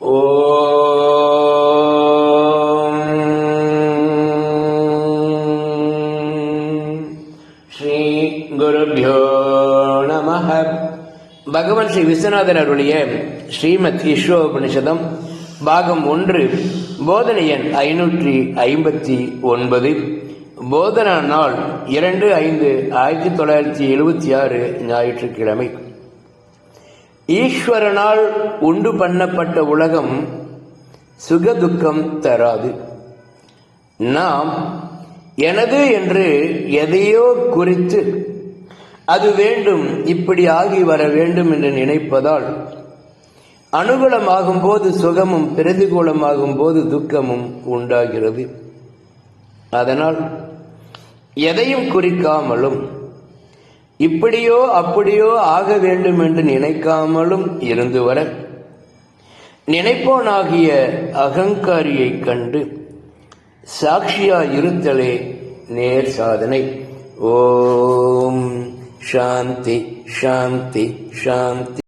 ஓம் ஸ்ரீ குருபியோ நம பகவான் ஸ்ரீ விஸ்வநாதன் அருளிய ஸ்ரீமத் ஈஸ்வரோபனிஷதம் பாகம் ஒன்று போதனை எண் ஐநூற்றி ஐம்பத்தி ஒன்பது. போதனா நாள் இரண்டு ஐந்து ஆயிரத்தி தொள்ளாயிரத்தி எழுபத்தி ஆறு ஞாயிற்றுக்கிழமை. ஈஸ்வரனால் உண்டு பண்ணப்பட்ட உலகம் சுகதுக்கம் தராது. நாம் எனது என்று எதையோ குறித்து அது வேண்டும் இப்படி ஆகி வர வேண்டும் என்று நினைப்பதால் அனுகூலமாகும் போது சுகமும் பிரதிகூலமாகும் போது துக்கமும் உண்டாகிறது. அதனால் எதையும் குறிக்காமலும் இப்படியோ அப்படியோ ஆக வேண்டும் என்று நினைக்காமலும் இருந்து வர. நினைப்போனாகிய அகங்காரியைக் கண்டு சாட்சியா இருத்தலே நேர் சாதனை. ஓம் சாந்தி சாந்தி சாந்தி.